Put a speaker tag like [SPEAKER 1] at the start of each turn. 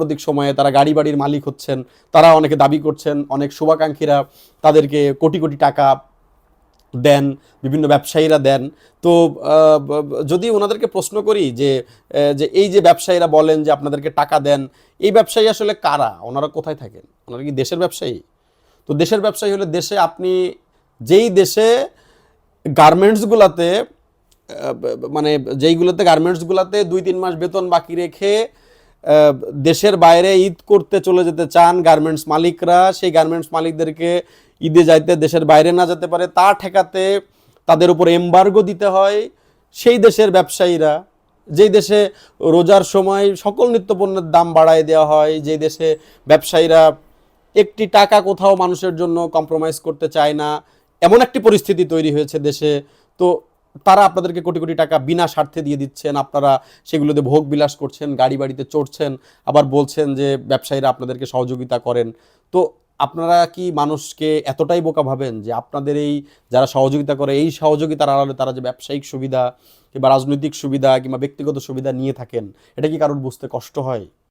[SPEAKER 1] সাম্প্রতিক সময়ে তারা গাড়ি বাড়ির মালিক হচ্ছেন, তারা অনেকে দাবি করছেন, অনেক শুভাকাঙ্ক্ষীরা তাদেরকে কোটি কোটি টাকা দেন, বিভিন্ন ব্যবসায়ীরা দেন। তো যদি ওনাদেরকে প্রশ্ন করি যে যে এই যে ব্যবসায়ীরা বলেন যে আপনাদেরকে টাকা দেন, এই ব্যবসায়ী আসলে কারা? ওনারা কোথায় থাকেন? ওনারা কি দেশের ব্যবসায়ী? তো দেশের ব্যবসায়ী হলে দেশে আপনি যেই দেশে গার্মেন্টসগুলাতে মানে যেইগুলোতে গার্মেন্টসগুলোতে দুই তিন মাস বেতন বাকি রেখে দেশের বাইরে ঈদ করতে চলে যেতে চান গার্মেন্টস মালিকরা, সেই গার্মেন্টস মালিকদেরকে ঈদে যাইতে দেশের বাইরে না যেতে পারে, তা ঠেকাতে তাদের উপর এমবার্গো দিতে হয় সেই দেশের ব্যবসায়ীরা। যেই দেশে রোজার সময় সকল নিত্যপণ্যের দাম বাড়ায় দেওয়া হয়, যেই দেশে ব্যবসায়ীরা একটি টাকা কোথাও মানুষের জন্য কম্প্রোমাইজ করতে চায় না, এমন একটি পরিস্থিতি তৈরি হয়েছে দেশে। তো তারা আপনাদেরকে কোটি কোটি টাকা বিনা স্বার্থে দিয়ে দিচ্ছেন, আপনারা সেগুলোতে ভোগ বিলাস করছেন, গাড়ি বাড়িতে চড়ছেন, আবার বলছেন যে ব্যবসায়ীরা আপনাদেরকে সহযোগিতা করেন। তো আপনারা কি মানুষকে এতটাই বোকা ভাবেন যে আপনাদের এই যারা সহযোগিতা করে, এই সহযোগিতার আড়ালে তারা যে ব্যবসায়িক সুবিধা কিংবা রাজনৈতিক সুবিধা কিংবা ব্যক্তিগত সুবিধা নিয়ে থাকেন, এটা কি কারোর বুঝতে কষ্ট হয়?